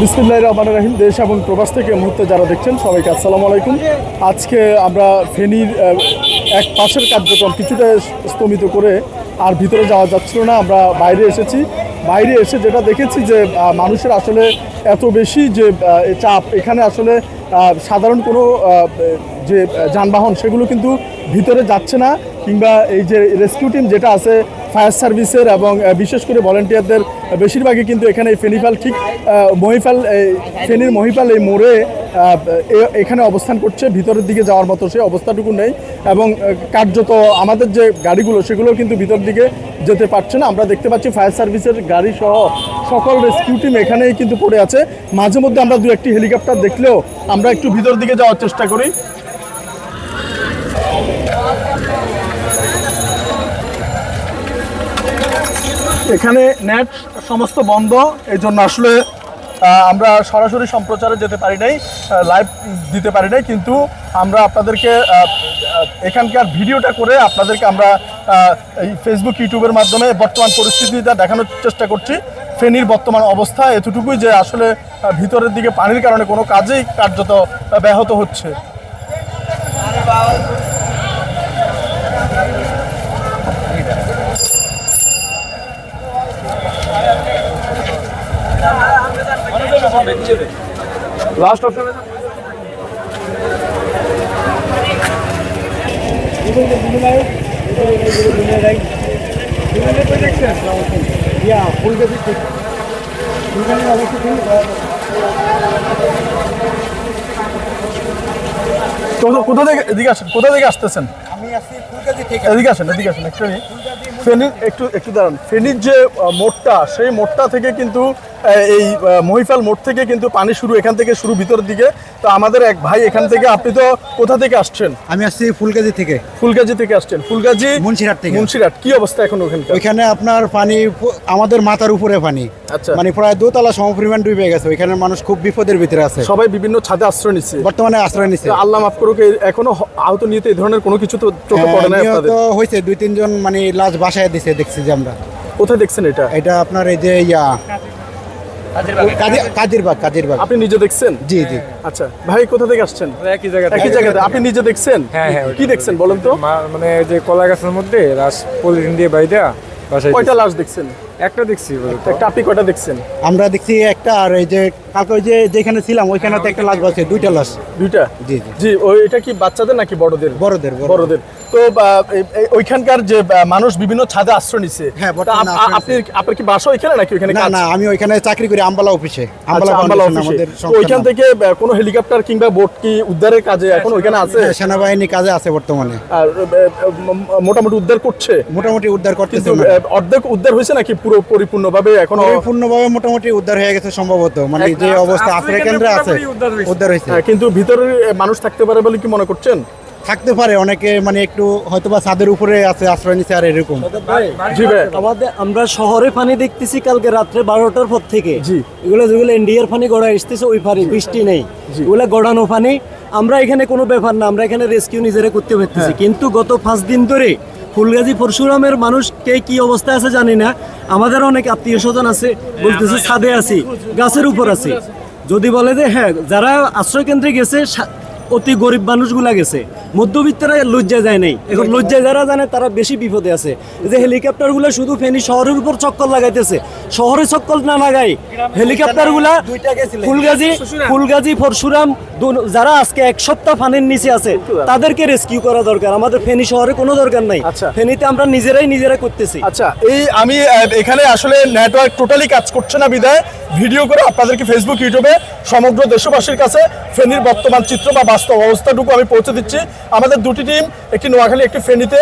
বিসমুল্লাহ রহমান রাহিম, দেশ এবং প্রবাস থেকে মুহূর্তে যারা দেখছেন সবাইকে আসসালামু আলাইকুম। আজকে আমরা ফেনীর এক পাশের কার্যক্রম কিছুটা স্তমিত করে আর ভিতরে যাওয়া যাচ্ছিল না, আমরা বাইরে এসেছি। বাইরে এসে যেটা দেখেছি যে মানুষের আসলে এত বেশি যে চাপ, এখানে আসলে সাধারণ কোনো যে যানবাহন, সেগুলো কিন্তু ভিতরে যাচ্ছে না, কিংবা এই যে রেস্কিউ টিম যেটা আছে ফায়ার সার্ভিসের এবং বিশেষ করে ভলেন্টিয়ারদের বেশিরভাগই কিন্তু এখানে এই ফেনিফাল, ঠিক মহিফাল, এই ফেনীর মহিপাল এই মোড়ে এখানে অবস্থান করছে, ভিতরের দিকে যাওয়ার মতো সেই অবস্থাটুকু নেই এবং কার্যত আমাদের যে গাড়িগুলো সেগুলো কিন্তু ভিতর দিকে যেতে পারছে না। আমরা দেখতে পাচ্ছি ফায়ার সার্ভিসের গাড়ি সহ সকল রেস্কিউ টিম এখানেই কিন্তু পড়ে আছে। মাঝে মধ্যে আমরা দু একটি হেলিকপ্টার দেখলেও আমরা একটু ভিতর দিকে যাওয়ার চেষ্টা করি। এখানে নেট সমস্ত বন্ধ এই জন্য আসলে আমরা সরাসরি সম্প্রচারে যেতে পারি নাই লাইভ দিতে পারি নাই, কিন্তু আমরা আপনাদেরকে এখানকার ভিডিওটা করে আপনাদেরকে আমরা এই ফেসবুক ইউটিউবের মাধ্যমে বর্তমান পরিস্থিতিটা দেখানোর চেষ্টা করছি। ফেনীর বর্তমান অবস্থা এতটুকুই যে আসলে ভিতরের দিকে পানির কারণে কোনো কাজেই কার্যত ব্যাহত হচ্ছে। লাস্ট অপশন কোথা থেকে এদিকে আসেন কোথা থেকে আসতেছেন এদিকে আসেন এদিকে আসেন, একটু। ফেনীর একটু একটু দাঁড়ান ফেনীর যে মোড়টা, সেই মোড়টা থেকে কিন্তু এই মহিফাল মোড় থেকে কিন্তু পানি শুরু এখান থেকে শুরু ভিতরের দিকে। তো আমাদের এক ভাই এখান থেকে আপনি তো কোথা থেকে আসছেন? আমি আসছি ফুলগাজী থেকে। ফুলগাজী থেকে আসছেন। ফুলগাজী মুন্সিরহাট থেকে। মুন্সিরহাট কি অবস্থা এখন ওখানকার? ওইখানে আপনার পানি আমাদের মাথার উপরে পানি। আচ্ছা। মানে প্রায় দোতলা সমপরিমাণ ডুবে গেছে। ওইখানে মানুষ খুব বিপদের ভিতরে আছে। সবাই বিভিন্ন ছাদে আশ্রয় নিচ্ছে। বর্তমানে আশ্রয় নিচ্ছে। আল্লাহ মাফ করুক এখনও আহত নিতে এই ধরনের কোনো কিছু তো চোখে পড়ে না হ্যাঁ, আপনাদের? হয়েছে দুই তিনজন মানে লাশ বাসায় দিছে দেখছি যে আমরা। কোথায় দেখছেন এটা? এটা আপনার এই যে ইয়া কাজিরবাগ কাজিরবাগ আপনি নিজে দেখছেন? জি জি। আচ্ছা ভাই কোথা থেকে আসছেন? একই জায়গা একই জায়গাতে। আপনি নিজে দেখছেন? হ্যাঁ, হ্যাঁ, কি দেখছেন বলেন তো। মানে যে কলা গাছের মধ্যে রাস পলিথিন দিয়ে বাইদা কয়টা লাশ দেখছেন? একটা দেখছি একটা আপনি কয়টা দেখছেন? আমরা দেখছি একটা আর এই যে কালকে ওই যে যেখানে ছিলাম ওইখানে তো একটা লাশ বাজছে দুইটা লাশ। দুইটা? জি জি। ওই এটা কি বাচ্চাদের নাকি বড়দের? বড়দের বড়দের। তো ওইখানকার যে মানুষ বিভিন্ন ছাদে আশ্রয় নিচ্ছে হ্যাঁ, আপনি আপনার কি বাসা ওইখানে নাকি ওইখানে না না আমি ওইখানে চাকরি করি আম্বালা অফিসে। আচ্ছা, আম্বালা অফিসে। ওইখান থেকে কোনো হেলিকপ্টার কিংবা বোট কি উদ্ধারের কাজে এখন ওইখানে আছে? হ্যাঁ, সেনাবাহিনী কাজে আছে বর্তমানে। আর মোটামুটি উদ্ধার করছে? মোটামুটি উদ্ধার করতেছে অর্ধেক উদ্ধার হয়েছে নাকি পুরো পরিপূর্ণভাবে এখন পরিপূর্ণভাবে মোটামুটি উদ্ধার হয়ে গেছে সম্ভবত। মানে যে অবস্থা আশ্রয় কেন্দ্রে আছে উদ্ধার হয়েছে। হ্যাঁ, কিন্তু ভিতরে মানুষ থাকতে পারে বলে কি মনে করছেন? থাকতে পারে অনেকে মানে একটু হয়তোবা ছাদের উপরে আছে আশ্রয় নিচ্ছে আর এরকম। জি ভাই। আমাদের আমরা শহরে পানি দেখতেছি কালকে রাত্রে বারোটার পর থেকে। জি। এগুলো যেগুলো ইন্ডিয়ার পানি গড়া আসতেছে ওই পানি বৃষ্টি নেই। এগুলো গড়ানো পানি। আমরা এখানে কোনো ব্যাপার না আমরা এখানে রেস্কিউ নিজেরা করতে পারতেছি। কিন্তু গত পাঁচ দিন ধরে ফুলগাজী পরশুরামের মানুষ কে কি অবস্থা আছে জানি না। আমাদের অনেক আত্মীয় স্বজন আছে, বলতেছে ছাদে আছি, গাছের উপর আছি। যদি বলে যে হ্যাঁ যারা আশ্রয়কেন্দ্রে গেছে অতি গরিব মানুষগুলা গেছে। মধ্যবিত্তরা লজ্জা যায় নাই। এখন লজ্জা যারা জানে তারা বেশি বিপদে আছে। যে হেলিকপ্টারগুলো শুধু ফেনী শহরের উপর চক্কর লাগাইতেছে। শহরে চক্কর না লাগাই হেলিকপ্টারগুলা ফুলগাজী ফুলগাজী পরশুরাম যারা আজকে এক সপ্তাহ পানির নিচে আছে তাদেরকে রেস্কিউ করা দরকার। আমাদের ফেনী শহরে কোনো দরকার নাই। আচ্ছা। ফেনীতে আমরা নিজেরাই নিজেরা করতেছি। আচ্ছা এই আমি এখানে আসলে নেটওয়ার্ক টোটালি কাজ করছে না বিদায়। ভিডিও করে আপনাদেরকে ফেসবুক ইউটিউবে সমগ্র দেশবাসীর কাছে ফেনীর বর্তমান চিত্র বা বাস্তব অবস্থাটুকু আমি পৌঁছে দিচ্ছি। আমাদের দুটি টিম, একটি নোয়াখালী, একটি ফেনীতে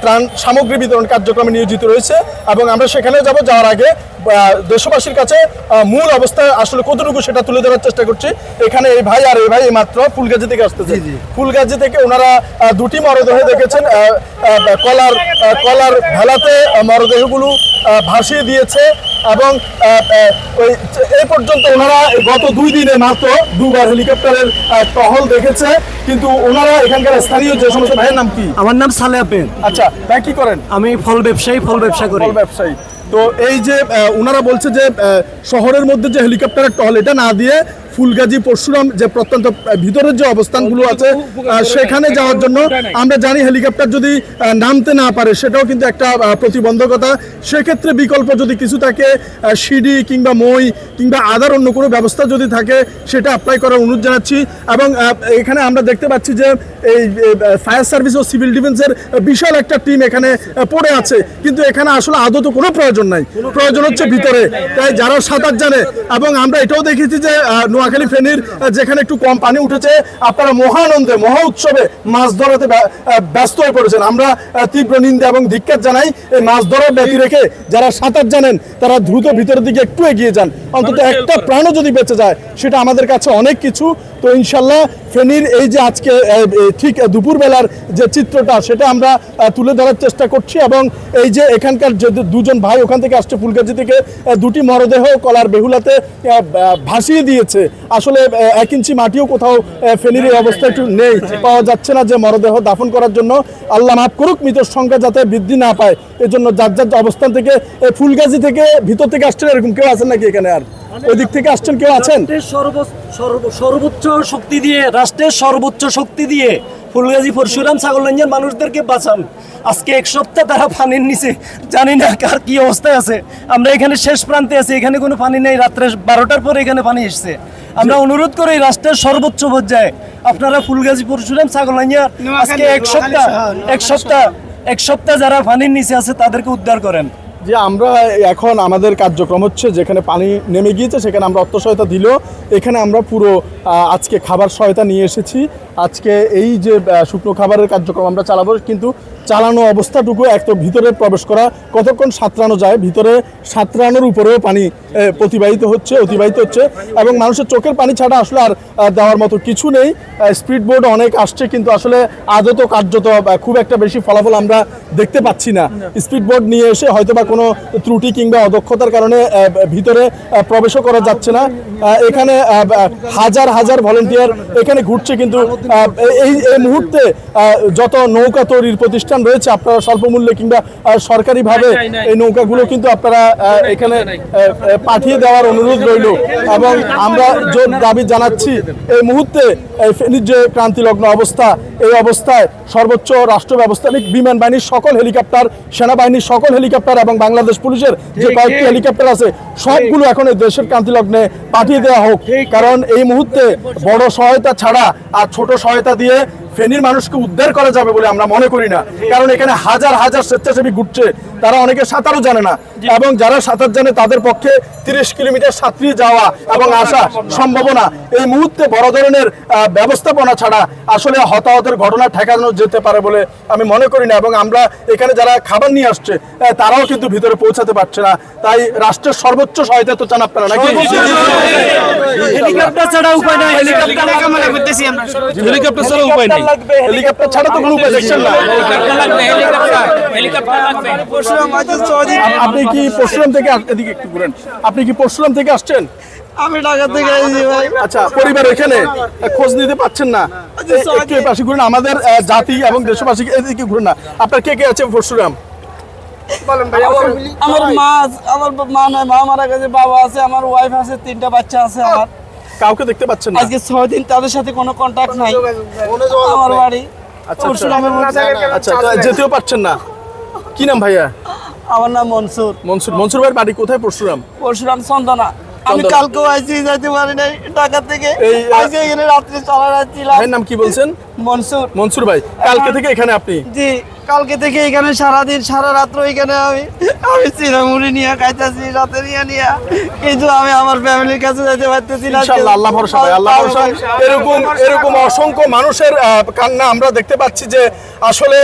ত্রাণ সামগ্রী বিতরণ কার্যক্রমে নিয়োজিত রয়েছে এবং আমরা সেখানে যাব যাওয়ার আগে দেশবাসীর কাছে মূল অবস্থা আসলে কতটুকু সেটা তুলে ধরার চেষ্টা করছি। এখানে এই ভাই আর এই ভাই মাত্র ফুলগাজী থেকে আসতেছে। ফুলগাজী থেকে ওনারা দুটি মরদেহ দেখেছেন কলার কলার ভেলাতে মরদেহগুলো ভাসিয়ে দিয়েছে এবং ওই এই পর্যন্ত ওনারা গত দুই দিনে মাত্র দুবার হেলিকপ্টারের টহল দেখেছে। কিন্তু ওনারা এখানকার স্থানীয় যে সমস্ত ভাইয়ের নাম কি? আমার নাম সালে আচ্ছা ভাই কি করেন? আমি ফল ব্যবসায়ী ফল ব্যবসা করি। ফল ব্যবসায়ী। তো এই যে ওনারা বলছে যে শহরের মধ্যে যে হেলিকপ্টারের টল এটা না দিয়ে ফুলগাজী পরশুরাম যে প্রত্যন্ত ভিতরের যে অবস্থানগুলো আছে সেখানে যাওয়ার জন্য আমরা জানি হেলিকপ্টার যদি নামতে না পারে সেটাও কিন্তু একটা প্রতিবন্ধকতা। সেক্ষেত্রে বিকল্প যদি কিছু থাকে সিঁড়ি কিংবা মই কিংবা আদার অন্য কোনো ব্যবস্থা যদি থাকে সেটা অ্যাপ্লাই করার অনুরোধ জানাচ্ছি। এবং এখানে আমরা দেখতে পাচ্ছি যে এই ফায়ার সার্ভিস ও সিভিল ডিফেন্সের বিশাল একটা টিম এখানে পড়ে আছে। কিন্তু এখানে আসলে আদত কোনো প্রয়োজন নাই। প্রয়োজন হচ্ছে ভিতরে। তাই যারা সাঁতার জানে এবং আমরা এটাও দেখেছি যে আহ, নোয়াখালী ফেনীর যেখানে একটু কম পানি উঠেছে। আপনারা মহানন্দে মহা উৎসবে মাছ ধরাতে ব্যস্ত হয়ে পড়েছেন। আমরা তীব্র নিন্দা এবং ধিক্ষার জানাই এই মাছ ধরার ব্যাপী রেখে যারা সাঁতার জানেন তারা দ্রুত ভিতরের দিকে একটু এগিয়ে যান। অন্তত একটা প্রাণও যদি বেঁচে যায় সেটা আমাদের কাছে অনেক কিছু। তো ইনশাল্লাহ ফেনীর এই যে আজকে ঠিক দুপুরবেলার যে চিত্রটা, সেটা আমরা তুলে ধরার চেষ্টা করছি এবং এই যে এখানকার যে দুজন ভাই ওখান থেকে আসছে ফুলগাছি থেকে দুটি মরদেহ কলার বেহুলাতে ভাসিয়ে দিয়েছে। আসলে এক ইঞ্চি মাটিও কোথাও ফেনীর এই অবস্থা একটু নেই। পাওয়া যাচ্ছে না যে মরদেহ দাফন করার জন্য। আল্লাহ মাফ করুক, মৃতের সংখ্যা যাতে বৃদ্ধি না পায়। এজন্য যার যার অবস্থান থেকে এই ফুলগাছি থেকে ভিতর থেকে আসছেন, এরকম কেউ আছেন নাকি এখানে আর? ওই দিক থেকে আসছেন কেউ আছেন? সর্বোচ্চ শক্তি দিয়ে রাষ্ট্রের সর্বোচ্চ শক্তি দিয়ে ফুলগাজী পরশুরাম মানুষদেরকে বাঁচান। আজকে এক সপ্তাহ তারা পানির নিচে জানি না কার কি অবস্থায় আছে। আমরা এখানে শেষ প্রান্তে আছি এখানে কোনো পানি নেই। রাত্রে বারোটার পরে এখানে পানি এসছে। আমরা অনুরোধ করি রাষ্ট্রের সর্বোচ্চ পর্যায়ে আপনারা ফুলগাজী পরশুরাম ছাগলগঞ্জের আজকে এক সপ্তাহ এক সপ্তাহ এক সপ্তাহ যারা পানির নিচে আছে তাদেরকে উদ্ধার করেন। যে আমরা এখন আমাদের কার্যক্রম হচ্ছে যেখানে পানি নেমে গিয়েছে, সেখানে আমরা অর্থ সহায়তা দিল এখানে আমরা পুরো আজকে খাবার সহায়তা নিয়ে এসেছি। আজকে এই যে শুকনো খাবারের কার্যক্রম আমরা চালাবো, কিন্তু চালানো অবস্থাটুকু এক তো ভিতরে প্রবেশ করা, কতক্ষণ সাঁতরানো যায়, ভিতরে সাঁতরানোর উপরেও পানি প্রতিবাহিত হচ্ছে, অতিবাহিত হচ্ছে এবং মানুষের চোখের পানি ছাড়া আসলে আর দেওয়ার মতো কিছু নেই। স্পিড বোর্ড অনেক আসছে কিন্তু আসলে আদত কার্যত খুব একটা বেশি ফলাফল আমরা দেখতে পাচ্ছি না। স্পিড বোর্ড নিয়ে এসে হয়তো বা কোনো ত্রুটি কিংবা অদক্ষতার কারণে ভিতরে প্রবেশও করা যাচ্ছে না। এখানে হাজার হাজার ভলেন্টিয়ার এখানে ঘুরছে কিন্তু এই এই মুহূর্তে যত নৌকা তৈরির প্রতিষ্ঠান রয়েছে আপনারা স্বল্প মূল্যে কিংবা সরকারিভাবে এই নৌকাগুলো কিন্তু আপনারা এখানে পাঠিয়ে দেওয়ার অনুরোধ রইল। এবং আমরা জোর দাবি জানাচ্ছি এই মুহূর্তে ফেনীর যে ক্রান্তিলগ্ন অবস্থা এই অবস্থায় সর্বোচ্চ রাষ্ট্র ব্যবস্থানিক বিমান বাহিনীর সকল হেলিকপ্টার সেনাবাহিনীর সকল হেলিকপ্টার এবং বাংলাদেশ পুলিশের যে কয়েকটি হেলিকপ্টার আছে সবগুলো এখন এই দেশের ক্রান্তিলগ্নে পাঠিয়ে দেওয়া হোক। কারণ এই মুহূর্তে বড় সহায়তা ছাড়া আর ছোট সহায়তা দিয়ে ফেনীর মানুষকে উদ্ধার করা যাবে বলে আমরা মনে করি না। কারণ এখানে হাজার হাজার স্বেচ্ছাসেবী ঘুরছে। তারা অনেকে সাঁতারও জানে না। এবং যারা সাঁতার জানে তাদের পক্ষে তিরিশ কিলোমিটার সাঁতরিয়ে যাওয়া এবং আসা সম্ভাবনা এই মুহূর্তে বড় ধরনের আহ, ব্যবস্থাপনা ছাড়া আসলে হতাহতের ঘটনা ঠেকানো যেতে পারে বলে আমি মনে করি না। এবং আমরা এখানে যারা খাবার নিয়ে আসছে আহ, তারাও কিন্তু ভিতরে পৌঁছাতে পারছে না। তাই রাষ্ট্রের সর্বোচ্চ সহায়তা তো চান আপনারা নাকি? হেলিকপ্টার ছাড়া উপায় নাই। হেলিকপ্টার হেলিকপ্টার ছাড়া উপায় নেই। লাগবে হেলিকপ্টার ছাড়া তো কোনো উপায় দেখছেন না। আপ- আপনি কি পরশুরাম থেকে এদিকে একটু ঘুরেন। আপনি কি পরশুরাম থেকে আসছেন? আমি ঢাকা থেকে আইছি ভাই। আচ্ছা পরিবার এখানে? খোঁজ নিতে পাচ্ছেন না? এই- একটু পাশে ঘুরেন। আমাদের জাতি এবং দেশবাসী এদিকে ঘুরেন না। আপনার কে কে আছে পরশুরাম? আমার মা আমার মা নাই মা মারা গেছে বাবা আছে আমার ওয়াইফ আছে তিনটা বাচ্চা আছে আমার। কাউকে দেখতে পাচ্ছেন না? আজকে ছয় দিন তাদের সাথে কোনো কন্ট্যাক্ট নাই। আমার বাড়ি আচ্ছা মধ্যে। আচ্ছা যেতেও পারছেন না? কি নাম ভাইয়া? আমার নাম মনসুর। মনসুর মনসুর ভাইয়ের বাড়ি কোথায় পরশুরাম? পরশুরাম চন্দনা। আমি। কালকেও আইসি যাইতে পারি নাই ঢাকা থেকে এই, আহ, আজকে এখানে রাত্রে চলার রাত ছিলাম। ভাইয়ের নাম কি বলছেন? মনসুর। মনসুর ভাই কালকে থেকে এখানে আপনি? জি কালকে থেকে এখানে সারাদিন সারা রাত্র এখানে আমি আমি চিরামুড়ি নিয়ে খাইতেছি রাতে নিয়ে নিয়ে। কিন্তু আমি আমার ফ্যামিলির কাছে যেতে পারতেছি না ইনশাআল্লাহ আল্লাহ ভরসা ভাই আল্লাহ ভরসা। এরকম এরকম অসংখ্য মানুষের কান্না আমরা দেখতে পাচ্ছি যে আসলে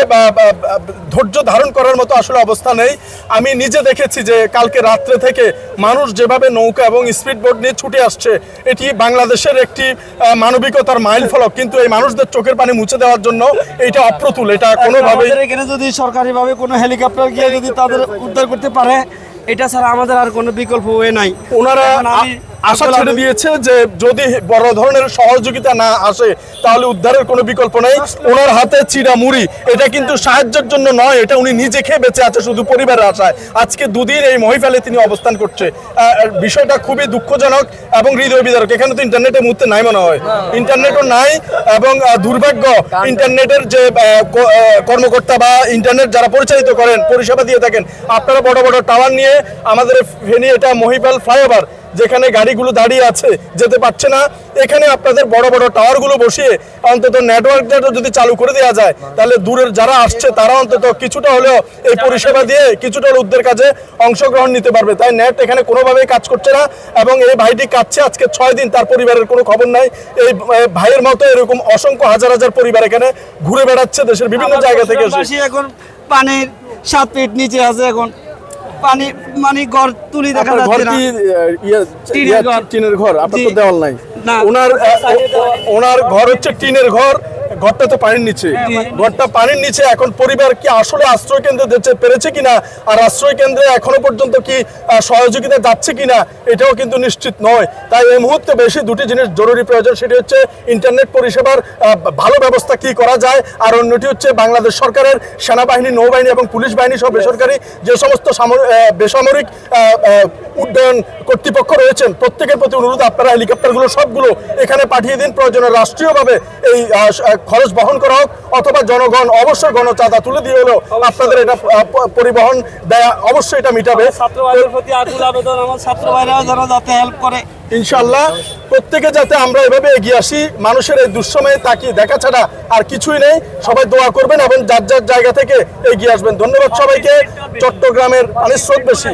ধৈর্য ধারণ করার মতো আসলে অবস্থা নেই। আমি নিজে দেখেছি যে কালকে রাত্রে থেকে মানুষ যেভাবে নৌকা এবং স্পিড বোট নিয়ে ছুটে আসছে এটি বাংলাদেশের একটি মানবিকতার মাইল ফলক কিন্তু এই মানুষদের চোখের পানি মুছে দেওয়ার জন্য এটা অপ্রতুল এটা কোনোভাবে এখানে যদি সরকারিভাবে কোনো হেলিকপ্টার গিয়ে যদি তাদের উদ্ধার করতে পারে এটা ছাড়া আমাদের আর কোনো বিকল্প হয়ে নাই। ওনারা আশা ছেড়ে দিয়েছে যে যদি বড় ধরনের সহযোগিতা না আসে তাহলে উদ্ধারের কোনো বিকল্প নেই। ওনার হাতে চিরা মুড়ি এটা কিন্তু সাহায্যের জন্য নয় এটা উনি নিজে খেয়ে বেঁচে আছে শুধু পরিবারের আশায়। আজকে দুদিন এই মহিফালে তিনি অবস্থান করছে। বিষয়টা খুবই দুঃখজনক এবং হৃদয় বিদারক। এখানে তো ইন্টারনেটের মুহূর্তে নাই মনে হয়। ইন্টারনেটও নাই এবং দুর্ভাগ্য ইন্টারনেটের যে কর্মকর্তা বা ইন্টারনেট যারা পরিচালিত করেন পরিষেবা দিয়ে থাকেন আপনারা বড় বড় টাওয়ার নিয়ে আমাদের ফেনী এটা মহিপাল ফ্লাইওভার যেখানে গাড়িগুলো দাঁড়িয়ে আছে যেতে পারছে না। এখানে আপনাদের বড় বড় টাওয়ারগুলো বসিয়ে অন্তত নেটওয়ার্কটা যদি চালু করে দেওয়া যায় তাহলে দূরের যারা আসছে তারা অন্তত কিছুটা হলেও এই পরিষেবা দিয়ে কিছুটা হলেও উদ্ধার কাজে অংশগ্রহণ নিতে পারবে। তাই নেট এখানে কোনোভাবেই কাজ করছে না এবং এই ভাইটি কাঁদছে আজকে ছয় দিন তার পরিবারের কোনো খবর নাই। এই ভাইয়ের মতো এরকম অসংখ্য হাজার হাজার পরিবার এখানে ঘুরে বেড়াচ্ছে দেশের বিভিন্ন জায়গা থেকে এখন পানির সাত ফিট নিচে আছে এখন। পানি মানে ঘর তুলি দেখা যাচ্ছে না ইয়ে- টিনের ইয়ে ঘর। টিনের ঘর আপনার তো দেওয়াল নাই না। ওনার ওনার ঘর হচ্ছে টিনের ঘর ঘরটা তো পানির নিচে। ঘরটা পানির নিচে। এখন পরিবার কি আসলে আশ্রয় কেন্দ্রে দিতে পেরেছে কিনা? আর আশ্রয় কেন্দ্রে এখনও পর্যন্ত কি সহযোগিতা যাচ্ছে কিনা এটাও কিন্তু নিশ্চিত নয়। তাই এই মুহূর্তে বেশি দুটি জিনিস জরুরি প্রয়োজন সেটি হচ্ছে ইন্টারনেট পরিষেবার ভালো ব্যবস্থা কি করা যায় আর অন্যটি হচ্ছে বাংলাদেশ সরকারের সেনাবাহিনী নৌবাহিনী এবং পুলিশ বাহিনী সহ বেসরকারি যে সমস্ত সামর- বেসামরিক উড্ডয়ন কর্তৃপক্ষ রয়েছেন প্রত্যেকের প্রতি অনুরোধ আপনারা হেলিকপ্টারগুলো সবগুলো এখানে পাঠিয়ে দিন। প্রয়োজনে রাষ্ট্রীয়ভাবে এই খরচ বহন করা হোক অথবা জনগণ অবশ্যই গণচাঁদা তুলে দিয়ে হলেও আপনাদের এটা পরিবহন দেয়া অবশ্যই এটা মিটাবে। ছাত্র ভাইদের প্রতি আকুল আবেদন আমার ছাত্র ভাইরাও যেন যাতে হেল্প করে। ইনশাল্লাহ প্রত্যেকে যাতে আমরা এভাবে এগিয়ে আসি, মানুষের এই দুঃসময়ে তাকিয়ে দেখা ছাড়া আর কিছুই নেই। সবাই দোয়া করবেন এবং যার যার জায়গা থেকে এগিয়ে আসবেন। ধন্যবাদ সবাইকে। চট্টগ্রামের পানির স্রোত বেশি।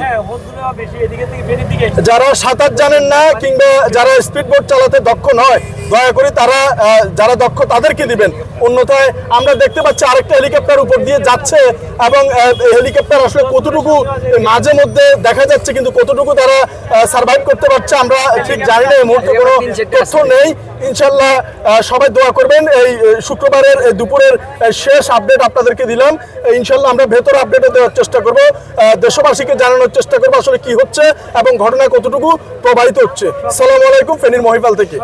যারা সাঁতার জানেন না কিংবা যারা স্পিড বোট চালাতে দক্ষ নয়, দয়া করে তারা যারা দক্ষ তাদেরকে দিবেন। অন্যথায় আমরা দেখতে পাচ্ছি আরেকটা হেলিকপ্টার উপর দিয়ে যাচ্ছে এবং হেলিকপ্টার আসলে কতটুকু মাঝে মধ্যে দেখা যাচ্ছে, কিন্তু কতটুকু তারা সার্ভাইভ করতে পারছে আমরা ঠিক জানি না এই মুহূর্তে কোনো তথ্য নেই। ইনশাল্লাহ সবাই দোয়া করবেন। এই শুক্রবারের দুপুরের শেষ আপডেট আপনাদেরকে দিলাম। ইনশাল্লাহ আমরা ভেতর আপডেটও দেওয়ার চেষ্টা করব। আহ, দেশবাসীকে জানানোর চেষ্টা করব আসলে কি হচ্ছে এবং ঘটনা কতটুকু প্রবাহিত হচ্ছে। সালাম আলাইকুম ফেনীর মহিপাল থেকে।